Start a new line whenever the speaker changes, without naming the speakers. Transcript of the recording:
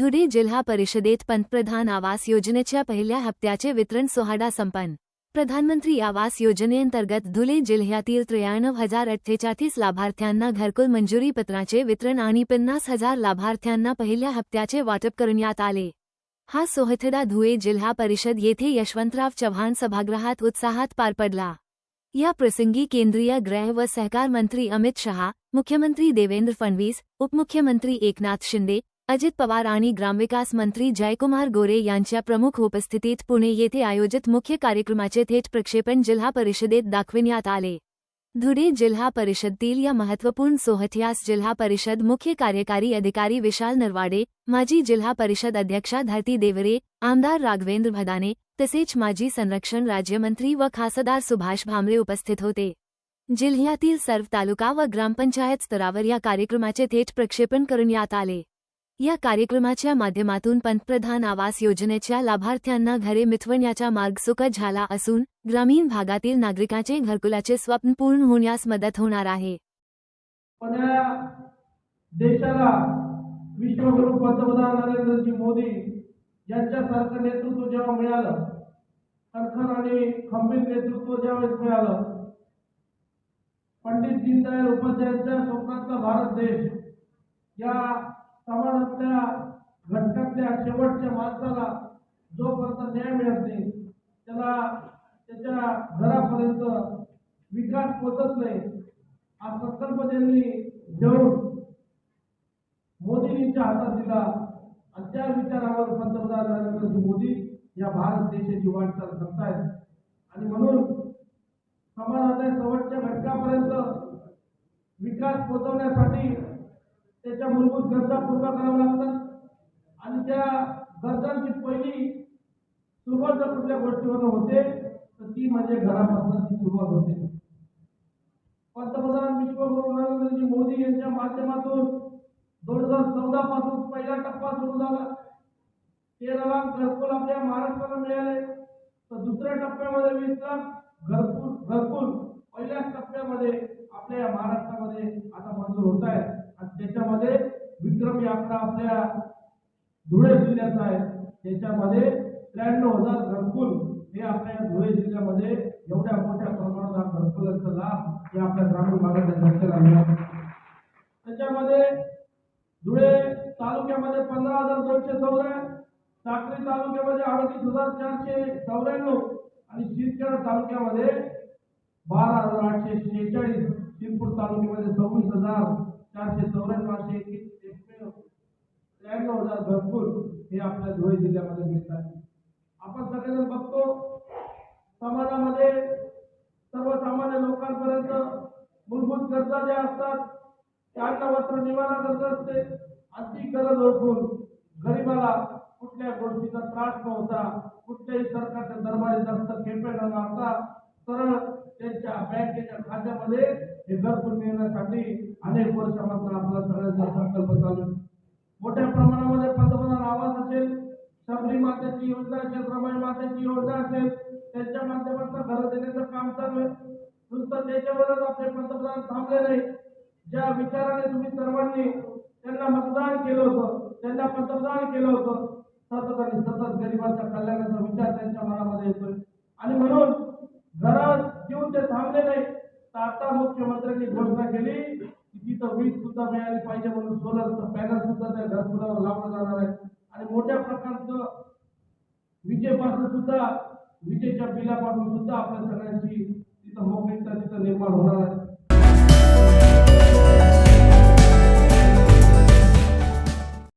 धुळे जिल्हा परिषदेत पंतप्रधान आवास योजनेच्या पहिल्या हप्त्याचे वितरण सोहळा संपन्न. प्रधानमंत्री आवास योजनेअंतर्गत धुळे जिल्ह्यातील त्र्याण्णव हजार अठ्ठेचाळीस लाभार्थ्यांना घरकुल मंजुरी पत्राचे वितरण आणि पन्नास हजार लाभार्थ्यांना पहिल्या हप्त्याचे वाटप करण्यात आले. हा सोहळा धुळे जिल्हा परिषद येथे यशवंतराव चव्हाण सभागृहात उत्साहात पार पडला. या प्रसंगी केंद्रीय गृह व सहकार मंत्री अमित शहा मुख्यमंत्री देवेंद्र फडणवीस उपमुख्यमंत्री एकनाथ शिंदे अजित पवार आणि ग्रामविकास मंत्री जयकुमार गोरे यांच्या प्रमुख उपस्थितीत पुणे येथे आयोजित मुख्य कार्यक्रमाचे थेट प्रक्षेपण जिल्हा परिषदेत दाखविण्यात आले. धुळे जिल्हा परिषदेतील या महत्त्वपूर्ण सोहथ्यास जिल्हा परिषद मुख्य कार्यकारी अधिकारी विशाल नरवाडे माजी जिल्हा परिषद अध्यक्षा धरती देवरे आमदार राघवेंद्र भदाने तसेच माजी संरक्षण राज्यमंत्री व खासदार सुभाष भामरे उपस्थित होते. जिल्ह्यातील सर्व तालुका व ग्रामपंचायत स्तरावर या कार्यक्रमाचे थेट प्रक्षेपण करण्यात आले. या कार्यक्रमाच्या माध्यमातून पंतप्रधान आवास योजनेच्या लाभार्थ्यांना घरे मिथवण्याचा मार्ग सुकर झाला असून ग्रामीण भागातील नागरिकांचे घरकुलाचे स्वप्न पूर्ण होण्यास मदत होणार आहे.
देशाला विश्वगुरु पंतप्रधान नरेंद्रजी मोदी यांच्यासारखं नेतृत्व जेव्हा मिळालं खरखर आणि खंबीर नेतृत्व ज्यावेळेस मिळालं पंडित दीनदयाळ उपाध्यायांच्या स्वप्नातला भारत देश या समाजातल्या घटकातल्या शेवटच्या माणसाला जोपर्यंत न्याय मिळत नाही त्याला त्याच्या घरापर्यंत विकास पोचत नाही हा संकल्प त्यांनी घेऊन मोदींच्या हातात दिला. आणि त्या विचारावर पंतप्रधान नरेंद्रजी मोदी या भारत देशाची वाटचाल करतायत. आणि म्हणून समाजाच्या शेवटच्या घटकापर्यंत विकास पोचवण्यासाठी त्याच्या मूलभूत गरजा पूर्ण कराव्या लागतात. आणि त्या गरजांची पहिली सुरुवात जर कुठल्या गोष्टीवर होते तर ती म्हणजे घरापासून ती सुरुवात होते. पंतप्रधान विश्वगुरु नरेंद्रजी मोदी यांच्या माध्यमातून दोन हजार चौदा पासून पहिला टप्पा सुरू झाला. तेरा लाख घरकुल आपल्या महाराष्ट्राला मिळाले. तर दुसऱ्या टप्प्यामध्ये वीस लाख घरकुल घरकुल पहिल्याच टप्प्यामध्ये आपल्या या महाराष्ट्रामध्ये आता मंजूर होत आहे आणि त्याच्यामध्ये विक्रम यात्रा आपल्या धुळे जिल्ह्याचा आहे. त्याच्यामध्ये त्र्याण्णव हजार घरकुल हे आपल्या धुळे जिल्ह्यामध्ये एवढ्या मोठ्या प्रमाणात घरकुलाचा लाभ हे आपल्या ग्रामीण भागाच्या जनतेला मिळाला त्याच्यामध्ये धुळे तालुक्यामध्ये पंधरा हजार दोनशे चौदा साक्री तालुक्यामध्ये अडतीस हजार चारशे चौऱ्याण्णव आणि शिरखेड तालुक्यामध्ये बारा हजार आठशे शेहेचाळीस शिरपूर तालुक्यामध्ये सव्वीस हजार चारशे चौऱ्याण्णव पाचशे एक- एकमेव. त्र्याण्णव हजार भरपूर. हे आपल्या धुळे जिल्ह्यामध्ये मिळतात आपण सगळेजण बघतो समाजामध्ये सर्वसामान्य लोकांपर्यंत मूलभूत गरजा ज्या असतात त्या वस्त्र निवारा गरज असते. आणि गरज ओळखून गरिबाला कुठल्या गोष्टीचा त्रास नव्हता. कुठल्याही सरकारच्या दरबारी जास्त खेपे न मारता सरळ त्यांच्या बँकेच्या खात्यामध्ये हे घरकुल मिळण्यासाठी अनेक वर्षापासून आपला सगळ्यांचा संकल्प चालू मोठ्या प्रमाणामध्ये पंतप्रधान आवास असेल शबरी मातेची योजना असेल रमाई मातेची योजना असेल त्यांच्या माध्यमातून घर देण्याचं काम चालू आहे. नुसतं त्याच्यावरच आपले पंतप्रधान थांबले नाही ज्या विचाराने तुम्ही सर्वांनी त्यांना मतदान केलं होतं त्यांना पंतप्रधान केलं होतं सतत आणि सतत गरिबांच्या कल्याणाचा विचार त्यांच्या मनामध्ये येतोय. आणि म्हणून घरात येऊन ते थांबले नाही तर आता मुख्यमंत्र्यांनी घोषणा केली की तिथं वीज सुद्धा मिळाली पाहिजे म्हणून सोलरचं पॅनल सुद्धा त्या घरकुलावर लावलं जाणार आहे. आणि मोठ्या प्रकारचं विजेपासून सुद्धा विजेच्या बिलापासून सुद्धा आपल्या सगळ्यांची तिथं मोकळीकता तिथं निर्माण होणार आहे.